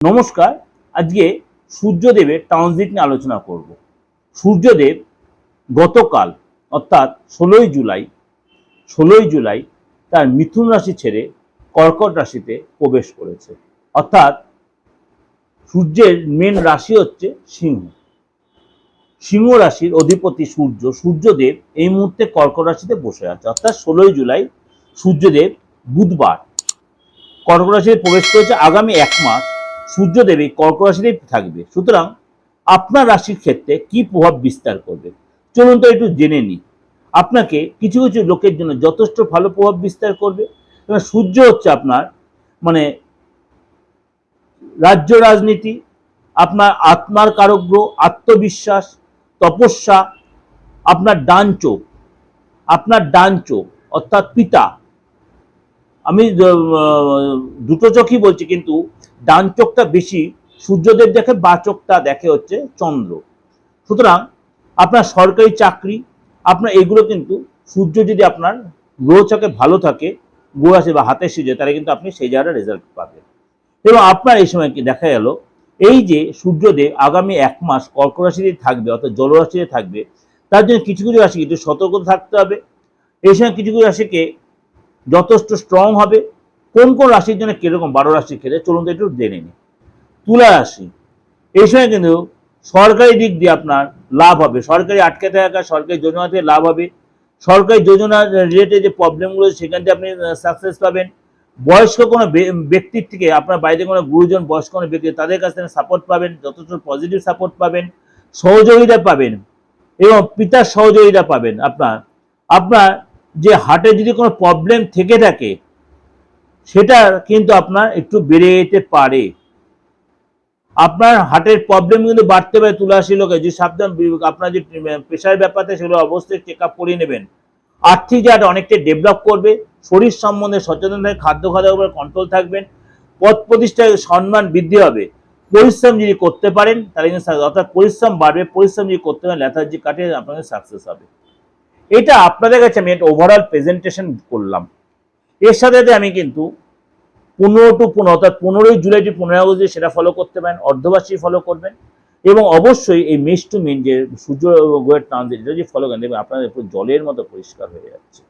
নমস্কার, আজকে সূর্যদেবের ট্রানজিট নিয়ে আলোচনা করব। সূর্যদেব গতকাল, অর্থাৎ ষোলোই জুলাই ষোলোই জুলাই তার মিথুন রাশি ছেড়ে কর্কট রাশিতে প্রবেশ করেছে। অর্থাৎ সূর্যের মেন রাশি হচ্ছে সিংহ। সিংহ রাশির অধিপতি সূর্য, সূর্যদেব এই মুহূর্তে কর্কট রাশিতে বসে আছে। অর্থাৎ ষোলোই জুলাই সূর্যদেব বুধবার কর্কট রাশিতে প্রবেশ করেছে আগামী এক মাস সূর্যদেব এই কর্কট রাশিতেই থাকবে। সুতরাং আপনার রাশির ক্ষেত্রে কি প্রভাব বিস্তার করবে? চলুন তো একটু জেনে নিই আপনাকে কিছু কিছু লোকের জন্য যথেষ্ট ভালো প্রভাব বিস্তার করবে। সূর্য হচ্ছে আপনার মানে রাজ্য রাজনীতি, আপনার আত্মার কারগ্র আত্মবিশ্বাস, তপস্যা, আপনার ডান চোখ, আপনার ডান চোখ, অর্থাৎ পিতা। আমি দুটো চোখই বলছি, কিন্তু ডান চোখটা বেশি, সূর্যদেব দেখে বা চোখটা দেখে হচ্ছে চন্দ্র। সুতরাং আপনার সরকারি চাকরি, আপনার এগুলো কিন্তু সূর্য যদি আপনার গ্রহচকে ভালো থাকে, গ্রহ আছে বা হাতে সিজে তাহলে কিন্তু আপনি সেই জায়গায় রেজাল্ট পাবেন। এবং আপনার এই সময় কি দেখা গেল, এই যে সূর্যদেব আগামী এক মাস কর্ক রাশিতে থাকবে, অর্থাৎ জলরাশিতে থাকবে, তার জন্য কিছু কিছু রাশি কিন্তু সতর্ক থাকতে হবে। এই সময় কিছু কিছু রাশিকে যথেষ্ট স্ট্রং হবে কোন কোন রাশির জন্য কীরকম বারো রাশির ক্ষেত্রে চলুন তো একটু জেনে নিই। তুলা রাশি, এই সময় কিন্তু সরকারি দিক দিয়ে আপনার লাভ হবে। সরকারি আটকে থাকা, সরকারি যোজনা থেকে লাভ হবে। সরকারি যোজনা রিলেটেড যে প্রবলেমগুলো সেখান থেকে আপনি সাকসেস পাবেন। বয়স্ক কোনো ব্যক্তির থেকে আপনার বাড়িতে কোনো গুরুজন, বয়স্ক কোনো ব্যক্তি, তাদের কাছ থেকে সাপোর্ট পাবেন, যথেষ্ট পজিটিভ সাপোর্ট পাবেন, সহযোগিতা পাবেন এবং পিতার সহযোগিতা পাবেন আপনার। আপনার যে হার্টে যদি কোনো প্রবলেম থেকে থাকে সেটা কিন্তু আপনার একটু বেড়ে যেতে পারে। আপনার হার্টের প্রবলেম কিন্তু বাড়তে পারে তুলাশি লোকে, যে সাবধান আপনার যে প্রেশার ব্যাপারে সেগুলো অবশ্যই চেক আপ করিয়ে নেবেন। আর্থিক জায়গাটা অনেকটাই ডেভেলপ করবে, শরীর সম্বন্ধে সচেতন থাকে খাদ্য খাদ্যের উপর কন্ট্রোল থাকবেন পদ প্রতিষ্ঠায় সম্মান বৃদ্ধি হবে। পরিশ্রম যদি করতে পারেন, তাহলে কিন্তু অর্থাৎ পরিশ্রম বাড়বে, পরিশ্রম যদি করতে পারেন লেথার্জি কাটে আপনাদের সাকসেস হবে। এটা আপনাদের কাছে আমি একটা ওভারঅল প্রেজেন্টেশন করলাম। এর সাথে সাথে আমি কিন্তু পনেরো টু পনেরো, অর্থাৎ পনেরোই জুলাই টু পনেরো আগস্ট সেটা ফলো করতে পারেন, অর্ধবার্ষিক ফলো করবেন এবং অবশ্যই এই মেস টু মিন যে সূর্য গ্রহের ট্রানজিট এটা ফলো করেন, দেখবেন আপনাদের পুরো জলের মতো পরিষ্কার হয়ে যাচ্ছে।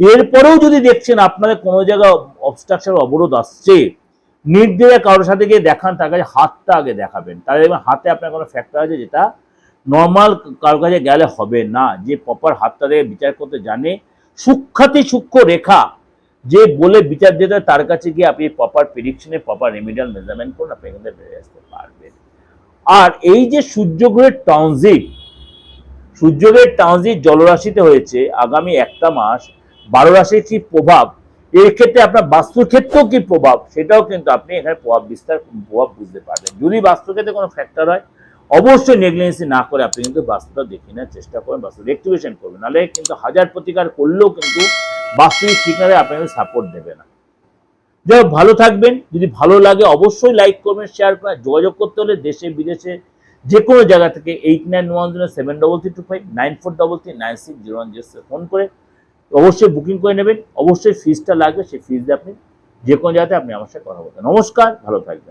এরপরেও যদি দেখছেন আপনাদের কোনো জায়গায় অবস্ট্রাকশন অবরোধ আসছে নির্দেশে কারোর সাথে গিয়ে দেখান, তার কাছে হাতটা আগে দেখাবেন। তাহলে দেখবেন হাতে আপনার কোনো ফ্যাক্টর আছে যেটা নর্মাল কারোর কাছে গেলে হবে না। যে প্রপার হাতটা দিয়ে বিচার করতে জানে, সূক্ষাতি সূক্ষ্ম রেখা যে বলে বিচার হয়, তার কাছে গিয়ে আপনি প্রপার প্রিডিকশনে প্রপার রেমিডিয়াল মেজারমেন্ট করুন, আপনি এখান থেকে আসতে পারবেন। আর এই যে সূর্যগ্রহের ট্রানজিট সূর্যগ্রহের ট্রানজিট জলরাশিতে হয়েছে, আগামী একটা মাস বারো রাশির কি প্রভাব? এর ক্ষেত্রে আপনার বাস্তুর ক্ষেত্রেও কি প্রভাব? সেটাও কিন্তু আপনি এখানে প্রভাব বিস্তার, প্রভাব বুঝতে পারবেন। যদি বাস্তু ক্ষেত্রে কোনো ফ্যাক্টর হয়, অবশ্যই নেগলিজেন্সি না করে আপনি কিন্তু বাস্তুটা দেখে নেওয়ার চেষ্টা করবেন, বাস্তু রেক্টিভেশন করবেন। নাহলে কিন্তু হাজার প্রতিকার করলেও কিন্তু বাস্তবিক ঠিকানায় আপনাকে সাপোর্ট দেবে না। যাই ভালো থাকবেন। যদি ভালো লাগে, অবশ্যই লাইক করবেন শেয়ার করবেন যোগাযোগ করতে হলে দেশে, বিদেশে যে কোনো জায়গা থেকে eight nine one zero seven double three two five nine four double three nine six zero one zero phone করে অবশ্যই বুকিং করে নেবেন। অবশ্যই ফিজটা লাগবে, সেই ফিজ আপনি যে কোনো জায়গাতে আপনি আমার সাথে কথা বলতে নমস্কার, ভালো থাকবেন।